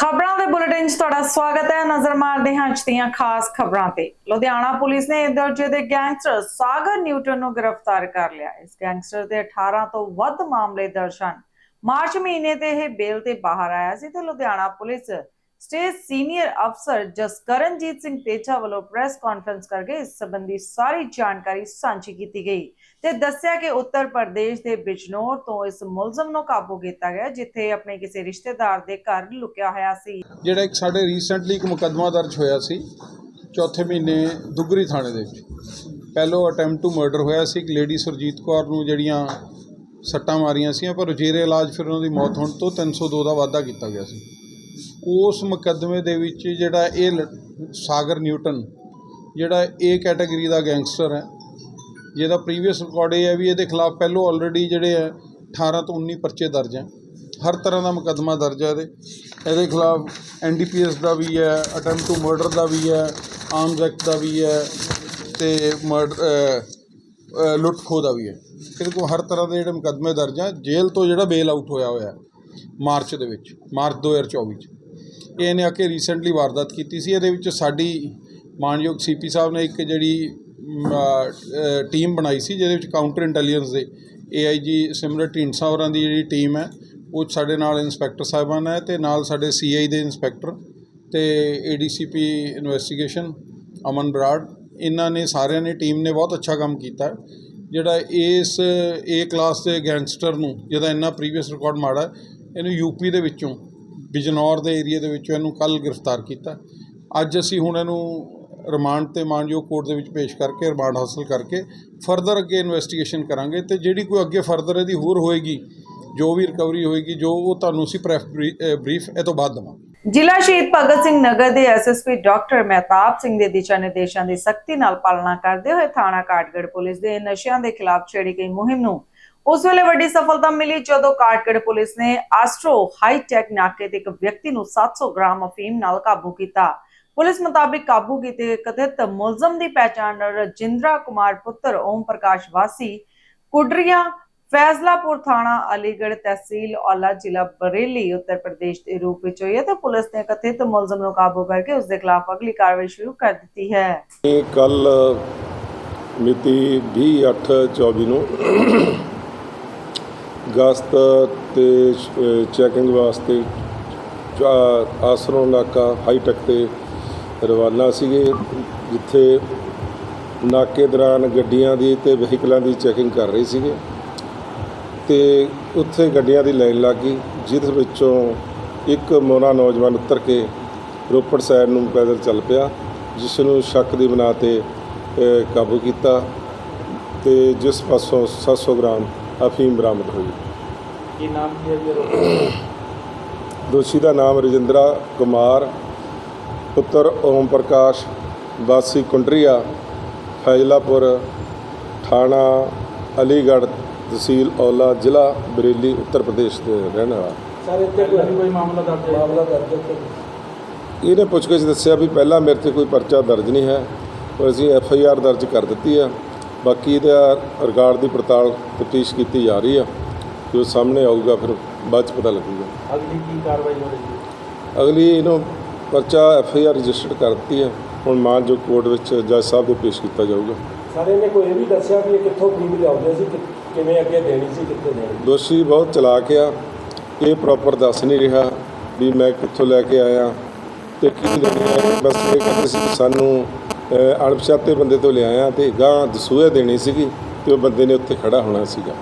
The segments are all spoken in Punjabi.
ਖਬਰਾਂ ਦੇ ਬੁਲੇਟਿਨ 'ਚ ਤੁਹਾਡਾ ਸਵਾਗਤ ਹੈ। ਨਜ਼ਰ ਮਾਰਦੇ ਹਾਂ ਅੱਜ ਦੀਆਂ ਖਾਸ ਖਬਰਾਂ ਤੇ। ਲੁਧਿਆਣਾ ਪੁਲਿਸ ਨੇ ਦਰਜੇ ਦੇ ਗੈਂਗਸਟਰ ਸਾਗਰ ਨਿਊਟਨ ਨੂੰ ਗ੍ਰਿਫਤਾਰ ਕਰ ਲਿਆ। ਇਸ ਗੈਂਗਸਟਰ ਦੇ 18 ਤੋਂ ਵੱਧ ਮਾਮਲੇ ਦਰਜ ਹਨ। ਮਾਰਚ ਮਹੀਨੇ ਤੇ ਇਹ ਬੇਲ ਤੇ ਬਾਹਰ ਆਇਆ ਸੀ ਤੇ ਲੁਧਿਆਣਾ ਪੁਲਿਸ ਸਟੇਟ ਸੀਨੀਅਰ ਅਫਸਰ ਜਸਕਰਨਜੀਤ ਸਿੰਘ ਤੇਜਾ ਵੱਲੋਂ ਪ੍ਰੈਸ ਕਾਨਫਰੰਸ ਕਰਕੇ ਇਸ ਸੰਬੰਧੀ ਸਾਰੀ ਜਾਣਕਾਰੀ ਸਾਂਝੀ ਕੀਤੀ ਗਈ। ਤੇ ਦੱਸਿਆ ਕਿ ਉੱਤਰ ਪ੍ਰਦੇਸ਼ ਦੇ ਬਿਜਨੌਰ ਤੋਂ ਇਸ ਮੁਲਜ਼ਮ ਨੂੰ ਕਾਬੂ ਕੀਤਾ ਗਿਆ, ਜਿੱਥੇ ਆਪਣੇ ਕਿਸੇ ਰਿਸ਼ਤੇਦਾਰ ਦੇ ਘਰ ਲੁਕਿਆ ਹੋਇਆ ਸੀ। ਜਿਹੜਾ ਇੱਕ ਸਾਡੇ ਰੀਸੈਂਟਲੀ ਇੱਕ ਮੁਕੱਦਮਾ ਦਰਜ ਹੋਇਆ ਸੀ, ਚੌਥੇ ਮਹੀਨੇ ਦੁੱਗਰੀ ਥਾਣੇ ਦੇ ਵਿੱਚ। ਪਹਿਲੋ ਅਟੈਂਪਟ ਟੂ ਮਰਡਰ ਹੋਇਆ ਸੀ, ਇੱਕ ਲੇਡੀ ਸੁਰਜੀਤ ਕੌਰ ਨੂੰ ਜਿਹੜੀਆਂ ਸੱਟਾਂ ਮਾਰੀਆਂ ਸੀ ਪਰ ਜੇਰੇ ਇਲਾਜ ਫਿਰ ਉਹਨਾਂ ਦੀ ਮੌਤ ਹੋਣ ਤੋਂ 302 ਦਾ ਵਾਅਦਾ ਕੀਤਾ ਗਿਆ ਸੀ। ਉਸ ਮੁਕੱਦਮੇ ਦੇ ਵਿੱਚ ਜਿਹੜਾ ਇਹ ਲ- ਸਾਗਰ ਨਿਊਟਨ, ਜਿਹੜਾ ਏ ਕੈਟਾਗਰੀ ਦਾ ਗੈਂਗਸਟਰ ਹੈ ਜਿਹਦਾ ਪ੍ਰੀਵੀਅਸ ਰਿਕਾਰਡ ਇਹ ਹੈ ਵੀ ਇਹਦੇ ਖਿਲਾਫ ਪਹਿਲੋਂ ਆਲਰੇਡੀ ਜਿਹੜੇ ਹੈ 18 ਤੋਂ 19 ਪਰਚੇ ਦਰਜ ਹੈ। ਹਰ ਤਰ੍ਹਾਂ ਦਾ ਮੁਕੱਦਮਾ ਦਰਜ ਹੈ ਇਹਦੇ। ਇਹਦੇ ਖਿਲਾਫ ਐਨਡੀਪੀਐਸ ਦਾ ਵੀ ਹੈ ਅਟੈਂਪਟ ਟੂ ਮਰਡਰ ਦਾ ਵੀ ਹੈ ਆਰਮਸ ਐਕਟ ਦਾ ਵੀ ਹੈ ਤੇ ਮਰਡਰ ਲੁੱਟ ਖੋਹ ਦਾ ਵੀ ਹੈ। ਇਹਦੇ ਕੋਲ ਹਰ ਤਰ੍ਹਾਂ ਦੇ ਜਿਹੜੇ ਮੁਕੱਦਮੇ ਦਰਜ ਹੈ, ਜੇਲ੍ਹ ਤੋਂ ਜਿਹੜਾ ਬੇਲ ਆਊਟ ਹੋਇਆ ਹੋਇਆ ਮਾਰਚ ਦੇ ਵਿੱਚ, ਮਾਰਚ 2024 ਚ। ਇਹਨੇ ਆ ਕੇ ਰੀਸੈਂਟਲੀ ਵਾਰਦਾਤ ਕੀਤੀ ਸੀ। ਇਹਦੇ ਵਿੱਚ ਸਾਡੀ ਮਾਨਯੋਗ ਸੀਪੀ ਸਾਹਿਬ ਨੇ ਇੱਕ ਜਿਹੜੀ ਟੀਮ ਬਣਾਈ ਸੀ ਜਿਹਦੇ ਵਿੱਚ ਕਾਊਂਟਰ ਇੰਟੈਲੀਜੈਂਸ ਦੇ। ਏਆਈਜੀ ਸਿਮਰਤ ਢੀਂਡਸਾ ਹੋਰਾਂ ਦੀ ਜਿਹੜੀ ਟੀਮ ਹੈ ਉਹ ਸਾਡੇ ਨਾਲ ਇੰਸਪੈਕਟਰ ਸਾਹਿਬਾਨ ਹੈ ਤੇ ਨਾਲ ਸਾਡੇ ਸੀਆਈ ਦੇ ਇੰਸਪੈਕਟਰ ਤੇ ਏਡੀਸੀਪੀ ਇਨਵੈਸਟੀਗੇਸ਼ਨ ਅਮਨ ਬਰਾੜ। ਇਹਨਾਂ ਨੇ ਸਾਰਿਆਂ ਨੇ ਟੀਮ ਨੇ ਬਹੁਤ ਅੱਛਾ ਕੰਮ ਕੀਤਾ ਜਿਹੜਾ ਇਸ ਏ ਕਲਾਸ ਦੇ ਗੈਂਗਸਟਰ ਨੂੰ ਜਿਹਦਾ ਇੰਨਾ ਪ੍ਰੀਵੀਅਸ ਰਿਕਾਰਡ ਮਾੜਾ ਹੈ, ਇਹਨੂੰ ਯੂਪੀ ਦੇ ਵਿੱਚੋਂ ਬਿਜਨੌਰ ਦੇ ਏਰੀਆ ਦੇ ਵਿੱਚੋਂ ਇਹਨੂੰ ਕੱਲ ਗ੍ਰਿਫਤਾਰ ਕੀਤਾ। ਅੱਜ ਅਸੀਂ ਹੁਣ ਇਹਨੂੰ ਰਿਮਾਂਡ ਤੇ ਮਾਨਯੋਗ ਕੋਰਟ ਦੇ ਵਿੱਚ ਪੇਸ਼ ਕਰਕੇ, ਰਿਮਾਂਡ ਹਾਸਲ ਕਰਕੇ ਫਰਦਰ ਅੱਗੇ ਇਨਵੈਸਟੀਗੇਸ਼ਨ ਕਰਾਂਗੇ ਤੇ ਜਿਹੜੀ ਕੋਈ ਅੱਗੇ ਫਰਦਰ ਇਹਦੀ ਹੋਰ ਹੋਏਗੀ, ਜੋ ਵੀ ਰਿਕਵਰੀ ਹੋਏਗੀ, ਜੋ ਉਹ ਤੁਹਾਨੂੰ ਅਸੀਂ ਪ੍ਰੈਫ ਬਰੀਫ ਇਹ ਤੋਂ ਬਾਅਦ ਦੇਵਾਂਗੇ। ਜ਼ਿਲ੍ਹਾ ਸ਼ਹੀਦ ਭਗਤ ਸਿੰਘ ਨਗਰ ਦੇ ਐਸਐਸਪੀ ਡਾਕਟਰ ਮਹਿਤਾਬ ਸਿੰਘ ਦੇ ਦਿਸ਼ਾ ਨਿਰਦੇਸ਼ਾਂ ਦੀ ਸਖਤੀ ਨਾਲ ਪਾਲਣਾ ਕਰਦੇ ਹੋਏ ਥਾਣਾ ਕਾਟਗੜ ਪੁਲਿਸ ਦੇ ਨਸ਼ਿਆਂ ਦੇ ਖਿਲਾਫ ਛੇੜੀ ਗਈ ਮੁਹਿੰਮ ਨੂੰ। ਉਸ ਵੇਲੇ ਵੱਡੀ ਸਫਲਤਾ ਮਿਲੀ ਜਦੋਂ ਕਾਟਗੜ ਪੁਲਿਸ ਨੇ ਆਸਟਰੋ ਹਾਈਟੈਕ ਨਾਕੇ ਤੇ ਇੱਕ ਵਿਅਕਤੀ ਨੂੰ 700 ਗ੍ਰਾਮ ਅਫੀਮ ਨਾਲ ਕਾਬੂ ਕੀਤਾ। ਪੁਲਿਸ ਮੁਤਾਬਿਕ ਕਾਬੂ ਕੀਤੇ ਕਥਿਤ ਮੁਲਜ਼ਮ ਦੀ ਪਛਾਣ ਰਜਿੰਦਰਾ ਕੁਮਾਰ ਪੁੱਤਰ ਓਮ ਪ੍ਰਕਾਸ਼ ਵਾਸੀ, ਕੁਡਰੀਆ ਫੈਜ਼ਲਾਪੁਰ ਥਾਣਾ ਅਲੀਗੜ੍ਹ ਤਹਿਸੀਲ ਔਲਾ ਜ਼ਿਲ੍ਹਾ ਬਰੇਲੀ, ਉੱਤਰ ਪ੍ਰਦੇਸ਼ ਦੇ ਰੂਪ ਵਿੱਚ ਹੋਈ ਹੈ ਤੇ ਪੁਲਿਸ ਨੇ ਕਥਿਤ ਮੁਲਜ਼ਮ ਨੂੰ ਕਾਬੂ ਕਰਕੇ ਉਸ ਦੇ ਖਿਲਾਫ ਅਗਲੀ ਕਾਰਵਾਈ ਸ਼ੁਰੂ ਕਰ ਦਿੱਤੀ ਹੈ। ਇਹ ਕੱਲ ਮਿਤੀ 20/8/24 ਨੂੰ ਗਸਤ ਤੇ ਚੈਕਿੰਗ ਵਾਸਤੇ ਚਾ- ਨਾਕਾ ਹਾਈਟੈਕ ਤੇ ਰਵਾਨਾ ਸੀਗੇ ਜਿੱਥੇ ਨਾਕੇ ਦੌਰਾਨ ਗੱਡੀਆਂ ਦੀ ਤੇ ਵਹੀਕਲਾਂ ਦੀ ਚੈਕਿੰਗ ਕਰ ਰਹੇ ਸੀਗੇ ਤੇ ਉੱਥੇ ਗੱਡੀਆਂ ਦੀ ਲਾਈਨ ਲੱਗ ਗਈ ਜਿਸ ਵਿੱਚੋਂ ਇੱਕ ਮੋਨਾ ਨੌਜਵਾਨ ਉਤਰ ਕੇ ਰੋਪੜ ਸਾਈਡ ਨੂੰ ਪੈਦਲ ਚੱਲ ਪਿਆ ਜਿਸ ਨੂੰ ਸ਼ੱਕ ਦੀ ਬਣਾ ਤੇ ਕਾਬੂ ਕੀਤਾ ਤੇ ਜਿਸ ਪਾਸੋਂ 700 ਗ੍ਰਾਮ ਅਫੀਮ ਬਰਾਮਦ ਹੋਈ ਕੀ ਨਾਮ ਕੀ ਹੈ ਜੀ? ਦੋਸ਼ੀ ਦਾ ਨਾਮ ਰਜਿੰਦਰਾ ਕੁਮਾਰ ਪੁੱਤਰ ਓਮ ਪ੍ਰਕਾਸ਼ ਵਾਸੀ ਕੁੰਡਰੀਆ ਫੈਜ਼ਲਾਪੁਰ ਥਾਣਾ ਅਲੀਗੜ੍ਹ ਤਹਿਸੀਲ ਔਲਾ ਜ਼ਿਲ੍ਹਾ ਬਰੇਲੀ ਉੱਤਰ ਪ੍ਰਦੇਸ਼ ਦੇ ਰਹਿਣ ਵਾਲਾ। ਸਰ ਇੱਥੇ ਕੋਈ ਮਾਮਲਾ ਦਰਜ ਹੈ? ਮਾਮਲਾ ਦਰਜ ਹੈ ਇਹਨੇ ਪੁੱਛਗਿੱਛ ਦੱਸਿਆ ਵੀ ਪਹਿਲਾਂ ਮੇਰੇ ਤੇ ਕੋਈ ਪਰਚਾ ਦਰਜ ਨਹੀਂ ਹੈ ਪਰ ਅਸੀਂ ਐਫ ਆਈ ਆਰ ਦਰਜ ਕਰ ਦਿੱਤੀ ਆ ਬਾਕੀ ਇਹਦਾ ਰਿਕਾਰਡ ਦੀ ਪੜਤਾਲ ਤਫਤੀਸ਼ ਕੀਤੀ ਜਾ ਰਹੀ ਆ ਜੋ ਸਾਹਮਣੇ ਆਊਗਾ ਫਿਰ ਬਾਅਦ ਚ ਪਤਾ ਲੱਗੂਗਾ। ਅਗਲੀ ਕੀ ਕਾਰਵਾਈ ਹੋ ਰਹੀ ਹੈ? ਅਗਲੀ ਇਹਨੂੰ ਪਰਚਾ ਐਫ ਆਈ ਆਰ ਰਜਿਸਟਰਡ ਕਰ ਦਿੱਤੀ ਹੈ। ਹੁਣ ਮਾਨ ਜੋ ਕੋਰਟ ਵਿੱਚ ਜੱਜ ਸਾਹਿਬ ਦੇ ਪੇਸ਼ ਕੀਤਾ ਜਾਊਗਾ। ਸਾਰੇ ਨੇ ਕੋਈ ਇਹ ਵੀ ਦੱਸਿਆ ਵੀ ਇਹ ਕਿੱਥੋਂ ਖਰੀਦ ਲਿਆਉਂਦੇ ਸੀ ਕਿ- ਕਿਵੇਂ ਅੱਗੇ ਦੇਣੀ ਸੀ ਕਿੱਥੇ ਦੇਣੀ? ਦੋਸ਼ੀ ਬਹੁਤ ਚਲਾਕ ਆ। ਇਹ ਪ੍ਰੋਪਰ ਦੱਸ ਨਹੀਂ ਰਿਹਾ ਵੀ ਮੈਂ ਕਿੱਥੋਂ ਲੈ ਕੇ ਆਇਆ। ਤੇ ਕੀ ਲੈਣਾ ਬਸ ਇਹ ਕਹਿੰਦੇ ਸੀ ਕਿ ਸਾਨੂੰ ਅਣਪਛਾਤੇ ਬੰਦੇ ਤੋਂ ਲਿਆਇਆ ਤੇ ਗਾਂ ਦਸੂਹੇ ਦੇਣੀ ਸੀਗੀ ਤੇ ਉਹ ਬੰਦੇ ਨੇ ਉੱਥੇ ਖੜਾ ਹੋਣਾ ਸੀਗਾ।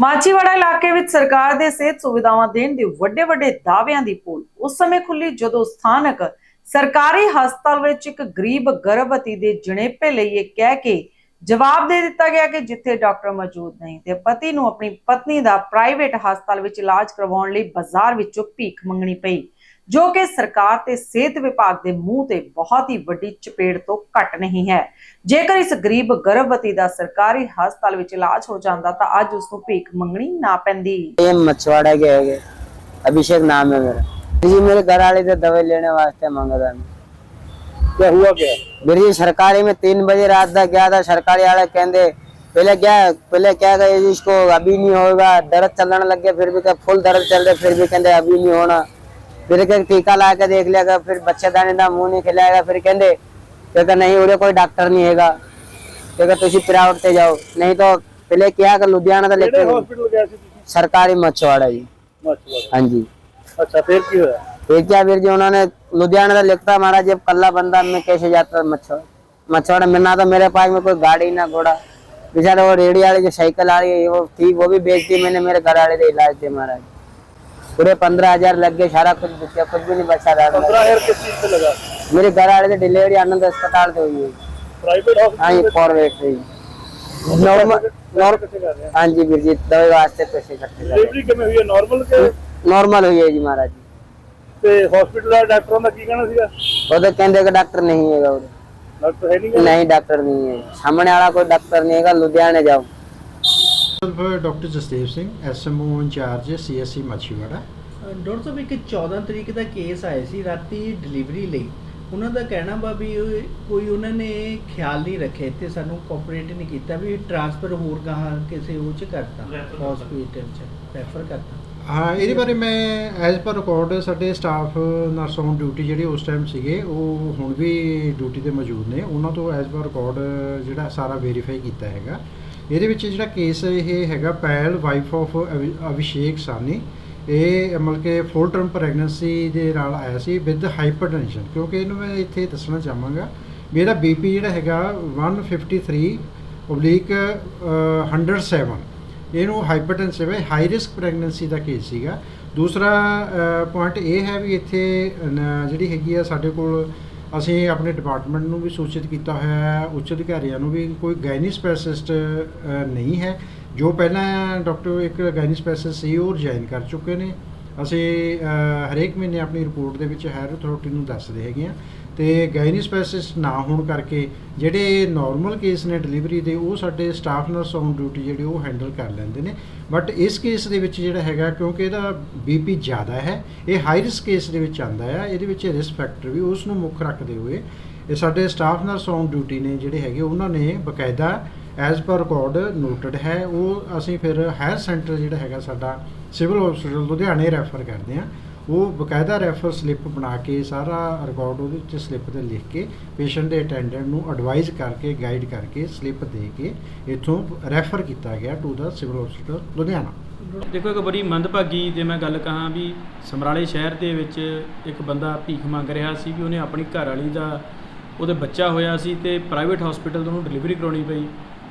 ਮਾਚੀਵਾੜਾ ਇਲਾਕੇ ਵਿੱਚ ਸਰਕਾਰ ਦੇ ਸਿਹਤ ਸੁਵਿਧਾਵਾਂ ਦੇਣ ਦੇ ਵੱਡੇ ਵੱਡੇ ਦਾਅਵਿਆਂ ਦੀ ਪੋਲ। ਉਸ ਸਮੇਂ ਖੁੱਲੀ ਜਦੋਂ ਸਥਾਨਕ ਸਰਕਾਰੀ ਹਸਪਤਾਲ ਵਿੱਚ ਇੱਕ ਗਰੀਬ ਗਰਭਵਤੀ ਦੇ ਜਣੇਪੇ ਲਈ ਇਹ ਕਹਿ ਕੇ ਜਵਾਬ ਦੇ ਦਿੱਤਾ ਗਿਆ ਕਿ ਜਿੱਥੇ ਡਾਕਟਰ ਮੌਜੂਦ ਨਹੀਂ, ਤੇ ਪਤੀ ਨੂੰ ਆਪਣੀ ਪਤਨੀ ਦਾ ਪ੍ਰਾਈਵੇਟ ਹਸਪਤਾਲ ਵਿੱਚ ਇਲਾਜ ਕਰਵਾਉਣ ਲਈ ਬਾਜ਼ਾਰ ਵਿੱਚੋਂ ਭੀਖ ਮੰਗਣੀ ਪਈ। ਜੋ ਕਿ ਸਰਕਾਰ ਤੇ ਸਿਹਤ ਵਿਭਾਗ ਦੇ ਮੂੰਹ ਤੇ ਬਹੁਤ ਹੀ ਵੱਡੀ ਚਪੇੜ ਤੋਂ ਘੱਟ ਨਹੀਂ ਹੈ ਜੇਕਰ ਇਸ ਗਰੀਬ ਗਰਭਵਤੀ ਦਾ ਸਰਕਾਰੀ ਹਸਪਤਾਲ ਵਿੱਚ ਇਲਾਜ ਹੋ ਜਾਂਦਾ ਤਾਂ ਅੱਜ ਉਸ ਨੂੰ ਭੀਖ ਮੰਗਣੀ ਨਾ ਪੈਂਦੀ ये मछुआड़ा के है अभिषेक नाम है मेरा जी मेरे घर वाले थे दवाई लेने वास्ते मांगा था क्या हुआ क्या मेरी सरकारी में तीन बजे रात तक गया था सरकारी वाले कहते पहले क्या पहले क्या कहे जी, इसको अभी नहीं होगा दर्द चलने लग गया फिर भी क्या फुल दर्द चल रहा फिर भी कहते अभी नहीं होना फिर क्या टीका ला के देख लिया फिर बच्चेदानी का मुंह नहीं खिलाएगा फिर कहते कहते नहीं उरे कोई डॉक्टर नहीं हैगा कहते तुम प्राइवेट से जाओ नहीं तो पहले क्या कर लुधियाना तो लेके ਹਸਪੀਟਲ ਗਿਆ ਸੀ ਤੁਸੀਂ सरकारी मछुआड़ा जी ਮੱਛਵਾੜਾ हाँ जी ਅੱਛਾ ਫਿਰ ਕੀ ਹੋਇਆ फिर क्या फिर जी उन्होंने लुधियाना से लिखता हमारा जब कल्ला बंदा मैं कैसे जाता मछुआड़ा मछुआड़ा में ना तो मेरे पास में कोई गाड़ी ना घोड़ा बेचारा वो रेडी वाली जो साइकिल आ रही है वो थी वो भी बेच दी मैंने मेरे घर वाले से इलाज थे महाराज पूरे पंद्रह हजार लग गए सारा कुछ बचा कुछ भी नहीं बचा था पंद्रह हजार किस चीज पे लगा मेरे घर वाले से डिलीवरी आनंद अस्पताल से हुई है प्राइवेट हाँ ये प्राइवेट से नॉर्मल हाँ जी वीर जी दवाई वास्ते पैसे इकट्ठे डिलीवरी ਕਿਵੇਂ ਹੋਈ ਹੈ ਨਾਰਮਲ ਕਿ ਨਾਰਮਲ ਹੋਈ ਹੈ ਜੀ ਮਹਾਰਾਜ ਜੀ ਤੇ ਹਸਪੀਟਲ ਦਾ ਡਾਕਟਰਾਂ ਦਾ ਕੀ ਕਹਿਣਾ ਸੀਗਾ ਉਹਦੇ ਕਹਿੰਦੇ ਕਿ ਡਾਕਟਰ ਨਹੀਂ ਹੈਗਾ ਉਹ ਡਾਕਟਰ ਹੈ ਨਹੀਂ ਨਹੀਂ ਡਾਕਟਰ ਨਹੀਂ ਹੈ ਸਾਹਮਣੇ ਵਾਲਾ ਕੋਈ ਡਾਕਟਰ ਨਹੀਂ ਹੈਗਾ ਲੁਧਿਆਣੇ ਜਾਓ जाओ doctor Jasdev Singh SMO in-charge CSC Machhiwara. Doctor ਸਾਹਿਬ ਇੱਕ 14 ਤਰੀਕ ਦਾ ਕੇਸ ਆਇਆ ਸੀ ਰਾਤੀ ਡਿਲੀਵਰੀ ਲਈ। ਉਹਨਾਂ ਦਾ ਕਹਿਣਾ ਵਾ ਵੀ ਕੋਈ ਉਹਨਾਂ ਨੇ ਖਿਆਲ ਨਹੀਂ ਰੱਖਿਆ ਤੇ ਸਾਨੂੰ ਕੋਆਪਰੇਟ ਨਹੀਂ ਕੀਤਾ ਵੀ ਟ੍ਰਾਂਸਫਰ ਹੋਰ ਗਾਹਾਂ ਕਿਸੇ ਉਹ ਚ ਕਰਤਾ ਹਸਪੀਟਲ ਚ ਰੈਫਰ ਕਰਤਾ। ਹਾਂ ਇਹਦੇ ਬਾਰੇ ਮੈਂ ਐਜ਼ ਪਰ ਰਿਕਾਰਡ ਸਾਡੇ ਸਟਾਫ ਨਰਸ ਔਨ ਡਿਊਟੀ ਜਿਹੜੇ ਉਸ ਟਾਈਮ ਸੀਗੇ ਉਹ ਹੁਣ ਵੀ ਡਿਊਟੀ ਤੇ ਮੌਜੂਦ ਨੇ। ਉਹਨਾਂ ਤੋਂ ਐਜ਼ ਪਰ ਰਿਕਾਰਡ ਜਿਹੜਾ ਸਾਰਾ ਵੈਰੀਫਾਈ ਕੀਤਾ ਹੈਗਾ। ਇਹਦੇ ਵਿੱਚ ਜਿਹੜਾ ਕੇਸ ਇਹ ਹੈਗਾ ਪੈਲ ਵਾਈਫ ਆਫ ਅਭਿਸ਼ੇਕ ਸਾਨੀ ਇਹ ਮਤਲਬ ਕਿ ਫੁੱਲ ਟਰਮ ਪ੍ਰੈਗਨੈਂਸੀ ਦੇ ਨਾਲ ਆਇਆ ਸੀ ਵਿਦ ਹਾਈਪਰਟੈਂਸ਼ਨ ਕਿਉਂਕਿ ਇਹਨੂੰ ਮੈਂ ਇੱਥੇ ਦੱਸਣਾ ਚਾਹਾਂਗਾ ਵੀ ਇਹਦਾ ਬੀਪੀ ਜਿਹੜਾ ਹੈਗਾ 153 ਓਬਲੀਕ 107 ਇਹਨੂੰ ਹਾਈਪਰਟੈਂਸਿਵ ਹੈ ਹਾਈ ਰਿਸਕ ਪ੍ਰੈਗਨੈਂਸੀ ਦਾ ਕੇਸ ਸੀਗਾ। ਦੂਸਰਾ ਪੁਆਇੰਟ ਇਹ ਹੈ ਵੀ ਇੱਥੇ ਜਿਹੜੀ ਹੈਗੀ ਆ ਸਾਡੇ ਕੋਲ ਅਸੀਂ ਆਪਣੇ ਡਿਪਾਰਟਮੈਂਟ ਨੂੰ ਵੀ ਸੂਚਿਤ ਕੀਤਾ ਹੋਇਆ ਹੈ, ਉੱਚ ਅਧਿਕਾਰੀਆਂ ਨੂੰ ਵੀ ਕੋਈ ਗਾਇਨੀ ਸਪੈਸ਼ਲਿਸਟ ਨਹੀਂ ਹੈ। ਜੋ ਪਹਿਲਾਂ ਡਾਕਟਰ ਇੱਕ ਗਾਇਨੀ ਸਪੈਸ਼ਲਿਸਟ ਸੀ, ਉਹ ਰਿਜ਼ਾਈਨ ਕਰ ਚੁੱਕੇ ਨੇ। ਅਸੀਂ ਹਰੇਕ ਮਹੀਨੇ ਆਪਣੀ ਰਿਪੋਰਟ ਦੇ ਵਿੱਚ ਹਾਇਰ ਅਥਾਰਟੀ ਨੂੰ ਦੱਸਦੇ ਹੈਗੇ ਆ ਤੇ ਗਾਇਨੀ ਸਪੈਸ਼ਲਿਸਟ ਨਾ ਹੋਣ ਕਰਕੇ ਜਿਹੜੇ ਨਾਰਮਲ ਕੇਸ ਨੇ ਡਿਲੀਵਰੀ ਦੇ, ਉਹ ਸਾਡੇ ਸਟਾਫ ਨਰਸ ਔਨ ਡਿਊਟੀ ਜਿਹੜੇ ਉਹ ਹੈਂਡਲ ਕਰ ਲੈਂਦੇ ਨੇ। ਬਟ ਇਸ ਕੇਸ ਦੇ ਵਿੱਚ ਜਿਹੜਾ ਹੈਗਾ, ਕਿਉਂਕਿ ਇਹਦਾ ਬੀਪੀ ਜ਼ਿਆਦਾ ਹੈ, ਇਹ ਹਾਈ ਰਿਸਕ ਕੇਸ ਦੇ ਵਿੱਚ ਆਂਦਾ ਆ, ਇਹਦੇ ਵਿੱਚ ਰਿਸਕ ਫੈਕਟਰ ਵੀ ਉਸ ਨੂੰ ਮੁੱਖ ਰੱਖਦੇ ਹੋਏ ਇਹ ਸਾਡੇ ਸਟਾਫ ਨਰਸ ਔਨ ਡਿਊਟੀ ਨੇ ਜਿਹੜੇ ਹੈਗੇ, ਉਹਨਾਂ ਨੇ ਬਕਾਇਦਾ ਐਜ਼ ਪਰ ਰਿਕਾਰਡ ਨੋਟਡ ਹੈ, ਉਹ ਅਸੀਂ ਫਿਰ ਹਾਇਰ ਸੈਂਟਰ ਜਿਹੜਾ ਹੈਗਾ ਸਾਡਾ ਸਿਵਲ ਹਸਪੀਟਲ ਲੁਧਿਆਣੇ ਰੈਫਰ ਕਰਦੇ ਹਾਂ। ਉਹ ਬਕਾਇਦਾ ਰੈਫਰ ਸਲਿੱਪ ਬਣਾ ਕੇ ਸਾਰਾ ਰਿਕਾਰਡ ਉਹਦੇ ਵਿੱਚ ਸਲਿੱਪ ਤੇ ਲਿਖ ਕੇ ਪੇਸ਼ੈਂਟ ਦੇ ਅਟੈਂਡੈਂਟ ਨੂੰ ਐਡਵਾਈਜ਼ ਕਰਕੇ ਗਾਈਡ ਕਰਕੇ ਸਲਿੱਪ ਦੇ ਕੇ ਇੱਥੋਂ ਰੈਫਰ ਕੀਤਾ ਗਿਆ to the civil hospital Ludhiana. ਦੇਖੋ, ਇੱਕ ਬੜੀ ਮੰਦਭਾਗੀ ਜੇ ਮੈਂ ਗੱਲ ਕਹਾਂ ਵੀ ਸਮਰਾਲੇ ਸ਼ਹਿਰ ਦੇ ਵਿੱਚ ਇੱਕ ਬੰਦਾ ਭੀਖ ਮੰਗ ਰਿਹਾ ਸੀ ਵੀ ਉਹਨੇ ਆਪਣੀ ਘਰ ਵਾਲੀ ਦਾ, ਉਹਦੇ ਬੱਚਾ ਹੋਇਆ ਸੀ ਤੇ ਪ੍ਰਾਈਵੇਟ ਹਸਪੀਟਲ ਤੋਂ ਉਹਨੂੰ ਡਿਲੀਵਰੀ ਕਰਾਉਣੀ ਪਈ।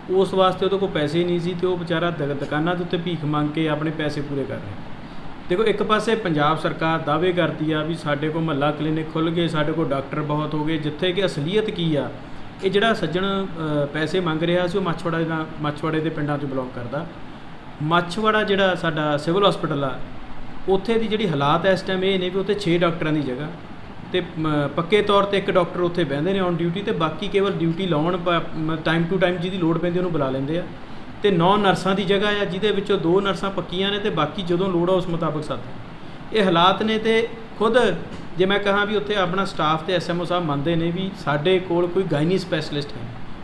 ਉਸ ਵਾਸਤੇ ਉਹਦੇ ਕੋਲ ਪੈਸੇ ਨਹੀਂ ਸੀ ਤੇ ਉਹ ਵਿਚਾਰਾ ਦੁਕਾਨਾਂ ਦੇ ਉੱਤੇ ਭੀਖ ਮੰਗ ਕੇ ਆਪਣੇ ਪੈਸੇ ਪੂਰੇ ਕਰ ਰਿਹਾ। ਦੇਖੋ, ਇੱਕ ਪਾਸੇ ਪੰਜਾਬ ਸਰਕਾਰ ਦਾਅਵੇ ਕਰਦੀ ਆ ਵੀ ਸਾਡੇ ਕੋਲ ਮਹੱਲਾ ਕਲੀਨਿਕ ਖੁੱਲ ਗਏ, ਸਾਡੇ ਕੋਲ ਡਾਕਟਰ ਬਹੁਤ ਹੋ ਗਏ, ਜਿੱਥੇ ਕਿ ਅਸਲੀਅਤ ਕੀ ਆ, ਇਹ ਜਿਹੜਾ ਸੱਜਣ ਪੈਸੇ ਮੰਗ ਰਿਹਾ ਸੀ ਉਹ ਮੱਛਵਾੜਾ ਦੇ ਨਾਲ ਮੱਛਵਾੜੇ ਦੇ ਪਿੰਡਾਂ 'ਚ ਬਿਲੋਂਗ ਕਰਦਾ। ਮੱਛਵਾੜਾ ਜਿਹੜਾ ਸਾਡਾ ਸਿਵਲ ਹਸਪੀਟਲ ਆ, ਉੱਥੇ ਦੀ ਜਿਹੜੀ ਹਾਲਾਤ ਇਸ ਟਾਈਮ ਇਹ ਨੇ ਵੀ ਉੱਥੇ 6 ਡਾਕਟਰਾਂ ਦੀ ਜਗ੍ਹਾ। ਤੇ ਪੱਕੇ ਤੌਰ ਤੇ ਇੱਕ ਡਾਕਟਰ ਉੱਥੇ ਬਹਿੰਦੇ ਨੇ ਔਨ ਡਿਊਟੀ ਤੇ ਬਾਕੀ ਕੇਵਲ ਡਿਊਟੀ ਲਾਉਣ ਟਾਈਮ ਟੂ ਟਾਈਮ ਜਿਹਦੀ ਲੋੜ ਪੈਂਦੀ ਉਹਨੂੰ ਬੁਲਾ ਲੈਂਦੇ ਆ। ਤੇ 9 ਨਰਸਾਂ ਦੀ ਜਗ੍ਹਾ ਆ ਜਿਹਦੇ ਵਿੱਚੋਂ ਦੋ ਨਰਸਾਂ ਪੱਕੀਆਂ ਨੇ ਤੇ ਬਾਕੀ ਜਦੋਂ ਲੋੜ ਆ ਉਸ ਮੁਤਾਬਕ ਸਾਥ ਇਹ ਹਾਲਾਤ ਨੇ ਤੇ ਖੁਦ ਜੇ ਮੈਂ ਕਹਾਂ ਵੀ ਉੱਥੇ ਆਪਣਾ ਸਟਾਫ ਤੇ ਐਸਐਮਓ ਸਾਹਿਬ ਮੰਨਦੇ ਨੇ ਵੀ ਸਾਡੇ ਕੋਲ ਕੋਈ ਗਾਇਨੀ ਸਪੈਸ਼ਲਿਸਟ ਹੈ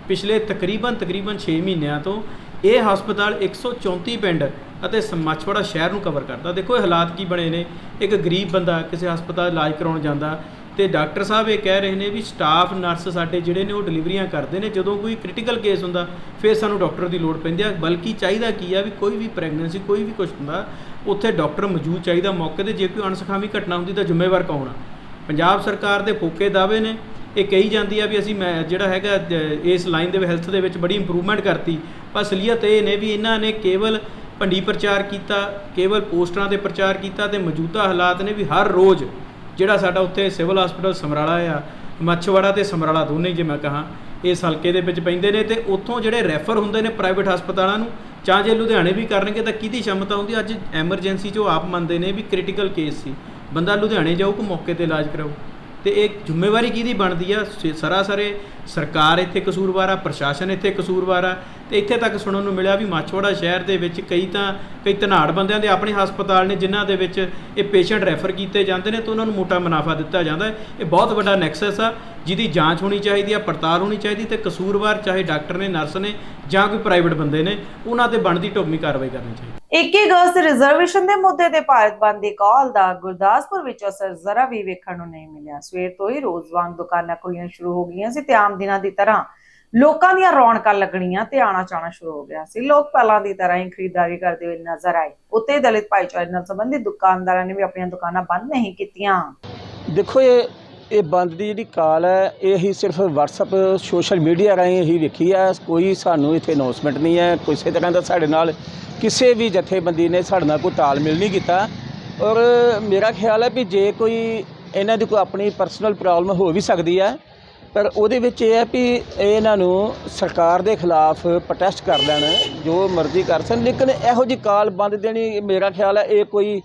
ਪਿਛਲੇ ਤਕਰੀਬਨ ਤਕਰੀਬਨ 6 ਮਹੀਨਿਆਂ ਤੋਂ ਇਹ ਹਸਪਤਾਲ 134 ਪਿੰਡ ਅਤੇ ਸਮਾਛਵਾੜਾ ਸ਼ਹਿਰ ਨੂੰ ਕਵਰ ਕਰਦਾ। ਦੇਖੋ ਇਹ ਹਾਲਾਤ ਕੀ ਬਣੇ ਨੇ। ਇੱਕ ਗਰੀਬ ਬੰਦਾ ਕਿਸੇ ਹਸਪਤਾਲ ਇਲਾਜ ਕਰਾਉਣ ਜਾਂਦਾ ਤੇ ਡਾਕਟਰ ਸਾਹਿਬ ਇਹ ਕਹਿ ਰਹੇ ਨੇ ਵੀ ਸਟਾਫ ਨਰਸ ਸਾਡੇ ਜਿਹੜੇ ਨੇ ਉਹ ਡਿਲੀਵਰੀਆਂ ਕਰਦੇ ਨੇ। ਜਦੋਂ ਕੋਈ ਕ੍ਰਿਟੀਕਲ ਕੇਸ ਹੁੰਦਾ, ਫਿਰ ਸਾਨੂੰ ਡਾਕਟਰ ਦੀ ਲੋੜ ਪੈਂਦੀ ਆ। ਬਲਕਿ ਚਾਹੀਦਾ ਕੀ ਆ ਵੀ ਕੋਈ ਵੀ ਪ੍ਰੈਗਨੈਂਸੀ ਕੋਈ ਵੀ ਕੁਝ ਹੁੰਦਾ, ਉੱਥੇ ਡਾਕਟਰ ਮੌਜੂਦ ਚਾਹੀਦਾ। ਮੌਕੇ ਤੇ ਜੇ ਕੋਈ ਅਣਸਖਾਵੀ ਘਟਨਾ ਹੁੰਦੀ ਤਾਂ ਜ਼ਿੰਮੇਵਾਰ ਕੌਣ ਆ? ਪੰਜਾਬ ਸਰਕਾਰ ਦੇ ਫੋਕੇ ਦਾਅਵੇ ਨੇ। ਇਹ ਕਹੀ ਜਾਂਦੀ ਆ ਵੀ ਅਸੀਂ ਮੈਂ ਜਿਹੜਾ ਹੈਗਾ ਇਸ ਲਾਈਨ ਦੇ ਹੈਲਥ ਦੇ ਵਿੱਚ ਬੜੀ ਇੰਪਰੂਵਮੈਂਟ ਕਰਤੀ। ਪਰ ਅਸਲੀਅਤ ਇਹ ਨੇ ਵੀ ਇਹਨਾਂ ਨੇ ਕੇਵਲ ਭੰਡੀ ਪ੍ਰਚਾਰ ਕੀਤਾ, ਕੇਵਲ ਪੋਸਟਰਾਂ ਤੇ ਪ੍ਰਚਾਰ ਕੀਤਾ ਤੇ ਮੌਜੂਦਾ ਹਾਲਾਤ ਨੇ ਵੀ ਹਰ ਰੋਜ਼ ਜਿਹੜਾ ਸਾਡਾ ਉੱਥੇ ਸਿਵਲ ਹਸਪੀਟਲ ਸਮਰਾਲਾ ਆ, ਮੱਛਵਾੜਾ ਤੇ ਸਮਰਾਲਾ ਦੋਨੇ ਜੇ ਮੈਂ ਕਹਾਂ, ਇਸ ਹਲਕੇ ਦੇ ਵਿੱਚ ਪੈਂਦੇ ਨੇ ਤੇ ਉੱਥੋਂ ਜਿਹੜੇ ਰੈਫਰ ਹੁੰਦੇ ਨੇ ਪ੍ਰਾਈਵੇਟ ਹਸਪਤਾਲਾਂ ਨੂੰ ਚਾਹ ਜੇ ਲੁਧਿਆਣੇ ਵੀ ਕਰਨਗੇ ਤਾਂ ਕਿਹਦੀ ਸ਼ਮਤਾ ਹੁੰਦੀ? ਅੱਜ ਐਮਰਜੈਂਸੀ 'ਚ ਉਹ ਆਪ ਮੰਨਦੇ ਨੇ ਵੀ ਕ੍ਰਿਟੀਕਲ ਕੇਸ ਸੀ। ਬੰਦਾ ਲੁਧਿਆਣੇ ਜਾਊ ਕੋ ਮੌਕੇ ਤੇ ਇਲਾਜ ਕਰਾਓ ਤੇ ਇਹ ਜ਼ਿੰਮੇਵਾਰੀ ਕਿਹਦੀ ਬਣਦੀ ਆ? ਸ- ਸਰਾਸਰੇ ਸਰਕਾਰ ਇੱਥੇ ਕਸੂਰਵਾਰ ਆ, ਪ੍ਰਸ਼ਾਸਨ ਇੱਥੇ ਕਸੂਰਵਾਰ ਆ ਤੇ ਇੱਥੇ ਤੱਕ ਸੁਣਨ ਨੂੰ ਮਿਲਿਆ ਵੀ ਮਾਛੋੜਾ ਸ਼ਹਿਰ ਦੇ ਵਿੱਚ ਕਈ ਤਾਂ, ਕਈ ਧਨਾੜ ਬੰਦਿਆਂ ਦੇ ਆਪਣੇ ਹਸਪਤਾਲ ਨੇ ਜਿਨ੍ਹਾਂ ਦੇ ਵਿੱਚ ਇਹ ਪੇਸ਼ੈਂਟ ਰੈਫਰ ਕੀਤੇ ਜਾਂਦੇ ਨੇ ਤੇ ਉਹਨਾਂ ਨੂੰ ਮੋਟਾ ਮੁਨਾਫਾ ਦਿੱਤਾ ਜਾਂਦਾ ਹੈ। ਇਹ ਬਹੁਤ ਵੱਡਾ ਨੈਕਸਸ ਆ, ਜਿਹਦੀ ਜਾਂਚ ਹੋਣੀ ਚਾਹੀਦੀ ਆ, ਪੜਤਾਲ ਹੋਣੀ ਚਾਹੀਦੀ ਤੇ ਕਸੂਰਵਾਰ ਚਾਹੇ ਡਾਕਟਰ ਨੇ, ਨਰਸ ਨੇ ਜਾਂ ਕੋਈ ਪ੍ਰਾਈਵੇਟ ਬੰਦੇ ਨੇ, ਉਹਨਾਂ ਤੇ ਬਣਦੀ ਢੁਕਵੀਂ ਕਾਰਵਾਈ ਕਰਨੀ ਚਾਹੀਦੀ। 21 ਅਗਸਤ ਰਿਜ਼ਰਵੇਸ਼ਨ ਦੇ ਮੁੱਦੇ ਤੇ ਭਾਰਤ ਬੰਦ ਦੀ ਕਾਲ ਦਾ ਗੁਰਦਾਸਪੁਰ ਵਿੱਚ ਅਸਰ ਜ਼ਰਾ ਵੀ ਵੇਖਣ ਨੂੰ ਨਹੀਂ ਮਿਲਿਆ। ਸਵੇਰ ਤੋਂ ਹੀ ਰੋਜ਼ ਵਾਂਗ ਦੁਕਾਨਾਂ ਖੁੱਲ੍ਹੀਆਂ ਸ਼ੁਰੂ ਹੋ ਗਈਆਂ ਸੀ ਤੇ ਆਮ ਦਿਨਾਂ ਦੀ ਤਰ੍ਹਾਂ ਲੋਕਾਂ ਦੀਆਂ ਰੌਣਕਾਂ ਲੱਗਣੀਆਂ ਤੇ ਆਣਾ ਜਾਣਾ ਸ਼ੁਰੂ ਹੋ ਗਿਆ ਸੀ। ਲੋਕ ਪਹਿਲਾਂ ਦੀ ਤਰ੍ਹਾਂ ਹੀ ਖਰੀਦਦਾਰੀ ਕਰਦੇ ਹੋਏ ਨਜ਼ਰ ਆਏ। ਉੱਤੇ ਦਲਿਤ ਭਾਈਚਾਰੇ ਨਾਲ ਸੰਬੰਧਿਤ ਦੁਕਾਨਦਾਰਾਂ ਨੇ ਵੀ ਆਪਣੀਆਂ ਦੁਕਾਨਾਂ ਬੰਦ ਨਹੀਂ ਕੀਤੀਆਂ। ਦੇਖੋ, ਇਹ ਇਹ ਬੰਦ ਦੀ ਜਿਹੜੀ ਕਾਲ ਹੈ, ਇਹ ਹੀ ਸਿਰਫ WhatsApp ਸੋਸ਼ਲ ਮੀਡੀਆ ਰਾਹੀਂ ਹੀ ਵੇਖੀ ਹੈ। ਕੋਈ ਸਾਨੂੰ ਇੱਥੇ ਅਨਾਉਂਸਮੈਂਟ ਨਹੀਂ ਹੈ। ਕਿਸੇ ਤਰ੍ਹਾਂ ਦਾ ਸਾਡੇ ਨਾਲ ਕਿਸੇ ਵੀ ਜਥੇਬੰਦੀ ਨੇ ਸਾਡੇ ਨਾਲ ਕੋਈ ਤਾਲਮੇਲ ਨਹੀਂ ਕੀਤਾ। ਔਰ ਮੇਰਾ ਖਿਆਲ ਹੈ ਵੀ ਜੇ ਕੋਈ, ਇਹਨਾਂ ਦੀ ਕੋਈ ਆਪਣੀ ਪਰਸਨਲ ਪ੍ਰੋਬਲਮ ਹੋ ਵੀ ਸਕਦੀ ਹੈ ਪਰ ਉਹਦੇ ਵਿੱਚ ਇਹ ਹੈ ਵੀ ਇਹਨਾਂ ਨੂੰ ਸਰਕਾਰ ਦੇ ਖਿਲਾਫ ਪ੍ਰੋਟੈਸਟ ਕਰ ਲੈਣ, ਜੋ ਮਰਜ਼ੀ ਕਰ ਸਕਣ। ਲੇਕਿਨ ਇਹੋ ਜੀ ਕਾਲ ਬੰਦ ਦੇਣੀ ਮੇਰਾ ਖਿਆਲ ਹੈ, ਇਹ ਕੋਈ